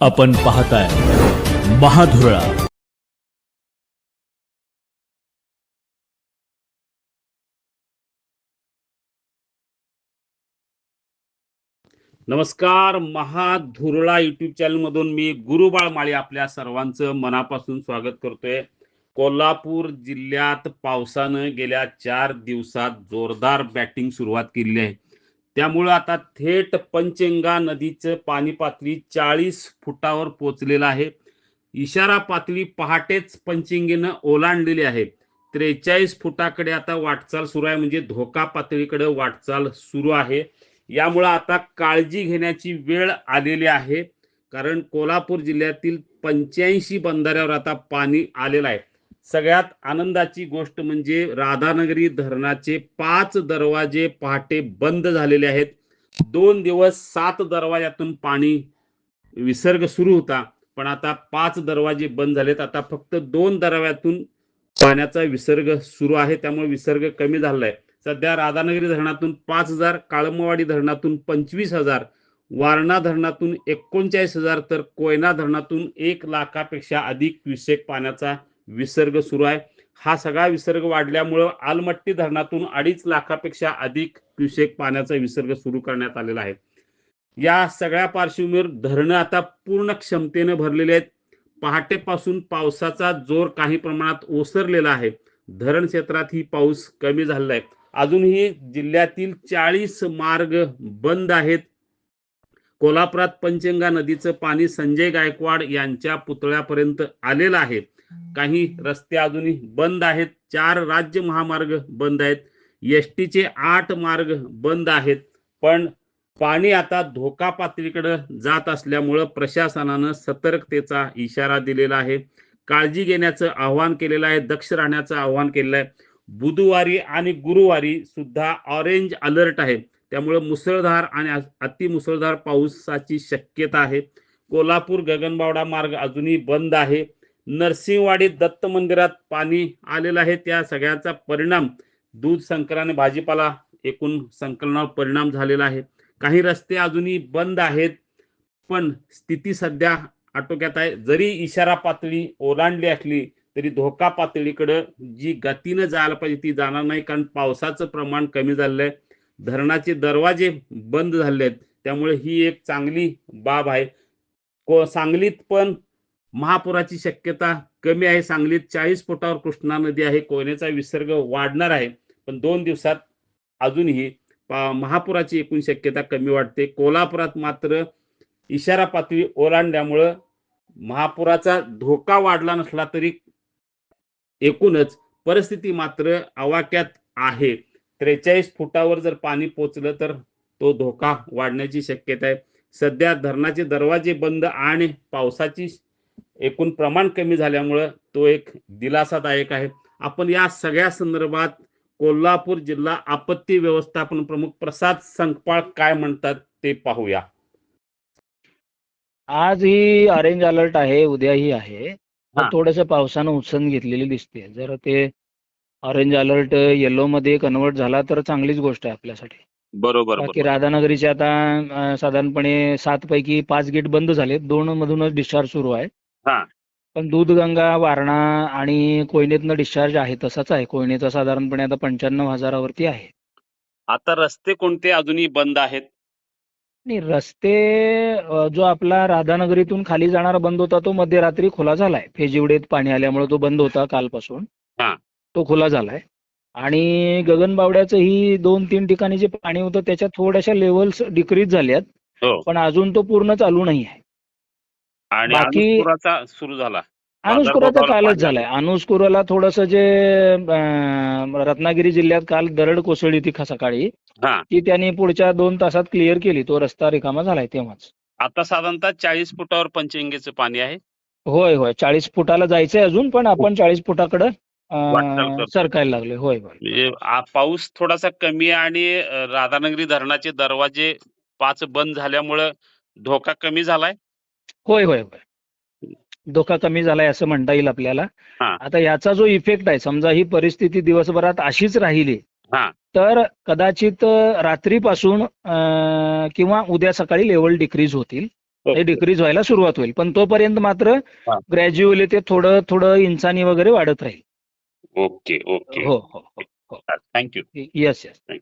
आपण पाहताय महाधुरळा. नमस्कार महाधुरळा युट्यूब चॅनल मधून मी गुरुबाळ माळी आपल्या सर्वांचं मनापासून स्वागत करतोय. कोल्हापूर जिल्ह्यात पावसानं गेल्या चार दिवसात जोरदार बॅटिंग सुरुवात केली आहे. त्यामुळं आता थेट पंचेंगा नदीचं पाणी पातळी चाळीस फुटावर पोचलेलं आहे. इशारा पातळी पहाटेच पंचगंगेनं ओलांडलेली आहे. त्रेचाळीस फुटाकडे आता वाटचाल सुरू आहे. म्हणजे धोका पातळीकडे वाटचाल सुरू आहे. यामुळं आता काळजी घेण्याची वेळ आलेली आहे. कारण कोल्हापूर जिल्ह्यातील पंच्याऐंशी बंधाऱ्यावर आता पाणी आलेलं आहे. सगळ्यात आनंदाची गोष्ट म्हणजे राधानगरी धरणाचे पाच दरवाजे पहाटे बंद झालेले आहेत. दोन दिवस सात दरवाजातून पाणी विसर्ग सुरू होता पण आता पाच दरवाजे बंद झालेत. आता फक्त दोन दरवाजातून पाण्याचा विसर्ग सुरू आहे त्यामुळे विसर्ग कमी झालेला आहे सध्या राधानगरी धरणातून पाच हजार काळमवाडी धरणातून पंचवीस हजार वारणा धरणातून एकोणचाळीस हजार तर कोयना धरणातून एक लाखापेक्षा अधिक क्युसेक पाण्याचा विसर्ग सुरू आहे. हा सगळा विसर्ग वाढल्यामुळं आलमट्टी धरणातून अडीच लाखापेक्षा अधिक क्युसेक पाण्याचा विसर्ग सुरू करण्यात आलेला आहे. या सगळ्या पार्श्वभूमीवर धरणं आता पूर्ण क्षमतेने भरलेले आहेत. पहाटेपासून पावसाचा जोर काही प्रमाणात ओसरलेला आहे. धरण क्षेत्रात ही पाऊस कमी झालेला आहे. अजूनही जिल्ह्यातील चाळीस मार्ग बंद आहेत. कोल्हापुरात पंचगंगा नदीचं पाणी संजय गायकवाड यांच्या पुतळ्यापर्यंत आलेलं आहे. काही रस्ते अजूनही बंद आहेत. चार राज्य महामार्ग बंद आहेत. एस टीचे आठ मार्ग बंद आहेत. पण पाणी आता धोका पातळीकडे जात असल्यामुळं प्रशासनानं सतर्कतेचा इशारा दिलेला आहे. काळजी घेण्याचं आवाहन केलेलं आहे. दक्ष राहण्याचं आवाहन केलेलं आहे. बुधवारी आणि गुरुवारी सुद्धा ऑरेंज अलर्ट आहे. त्यामुळे मुसळधार आणि अतिमुसळधार पावसाची शक्यता आहे. कोल्हापूर गगनबावडा मार्ग अजूनही बंद आहे. नरसिंहवाडी दत्त मंदिरात पाणी आलेलं आहे. त्या सगळ्याचा परिणाम दूध संकलन भाजीपाला एकूण संकलनावर परिणाम झालेला आहे. काही रस्ते अजूनही बंद आहेत पण स्थिती सध्या आटोक्यात आहे. जरी इशारा पातळी ओलांडली असली तरी धोका पातळीकडं जी गतीनं जायला पाहिजे ती जाणार नाही. कारण पावसाचं प्रमाण कमी झालेलं आहे. धरणाचे दरवाजे बंद झाले आहेत त्यामुळे ही एक चांगली बाब आहे. को सांगलीत पण महापुराची शक्यता कमी आहे. सांगलीत चाळीस फुटावर कृष्णा नदी आहे. कोयनेचा विसर्ग वाढणार आहे. पण दोन दिवसात अजूनही पा- महापुराची एकूण शक्यता कमी वाटते कोल्हापुरात मात्र इशारा पातळी ओलांडल्यामुळं महापुराचा धोका वाढला नसला तरी एकूणच परिस्थिती मात्र आवाक्यात आहे. त्रेचाळीस फुटावर जर पाणी पोचलं तर तो धोका वाढण्याची शक्यता आहे. सध्या धरणाचे दरवाजे बंद आणि पावसाची एकूण प्रमाण कमी झाल्यामुळं तो एक दिलासादायक आहे. आपण या सगळ्या संदर्भात कोल्हापूर जिल्हा आपत्ती व्यवस्थापन प्रमुख प्रसाद संकपाळ काय म्हणतात ते पाहूया. आज ही ऑरेंज अलर्ट आहे उद्याही आहे. थोडस पावसानं उसण घेतलेली दिसते जर ते ऑरेंज अलर्ट येलो मध्ये कन्वर्ट झाला तर चांगलीच गोष्ट आहे आपल्यासाठी. बरोबर बाकी राधानगरीचे आता साधारणपणे सात पैकी पाच गेट बंद झालेत. दोन मधूनच डिस्चार्ज सुरू आहे. पण दूधगंगा वारणा आणि कोयनेतनं डिस्चार्ज आहे तसाच आहे. कोयनेचा साधारणपणे आता पंच्याण्णव हजारावरती आहे. आता रस्ते कोणते अजूनही बंद आहेत? आणि रस्ते अ, जो आपला राधानगरीतून खाली जाणारा बंद होता तो मध्यरात्री खुला झालाय. फेजिवडेत पाणी आल्यामुळे तो बंद होता कालपासून. हा. तो खुला झालाय. आणि गगनबावड्याचं ही दोन तीन ठिकाणी जे पाणी होतं त्याच्यात थोड्याशा लेवल्स डिक्रीज झाल्यात. हो. पण अजून तो पूर्ण चालू नाही आहे. आणि बाकी- अनुस्पुराचा सुरू झाला. अनुस्कुराचा बाजारभावाला कालच झालाय. अनुस्कुराला थोडस जे अं, रत्नागिरी जिल्ह्यात काल दरड कोसळली ती ख- सकाळी. हा. ती त्यांनी पुढच्या दोन तासात क्लिअर केली. तो रस्ता रिकामा झालाय तेव्हाच. आता साधारणतः चाळीस फुटावर पंचगंगेचं पाणी आहे. होय होय. चाळीस फुटाला जायचंय अजून पण आपण चाळीस फुटाकडं वाटचाल अं, करतो. सरकायला लागलोय. होय होय. म्हणजे आ- पाऊस थोडासा कमी आहे आणि अ, राधानगरी धरणाचे दरवाजे पाच बंद झाल्यामुळं धोका कमी झालाय. होय होय होय. धोका कमी झालाय असं म्हणता येईल आपल्याला. हा. आता याचा जो इफेक्ट आहे समजा ही परिस्थिती दिवसभरात अशीच राहिली हा. तर कदाचित अं, रात्रीपासून अं, किंवा उद्या सकाळी लेवल डिक्रीज होतील. ते ओके. डिक्रीज व्हायला सुरुवात होईल. पण तोपर्यंत मात्र हा. ग्रॅज्युअली ते थोडं थोडं इंचानी वगैरे वाढत राहील. Okay okay. हो हो हो थँक्यू येस येस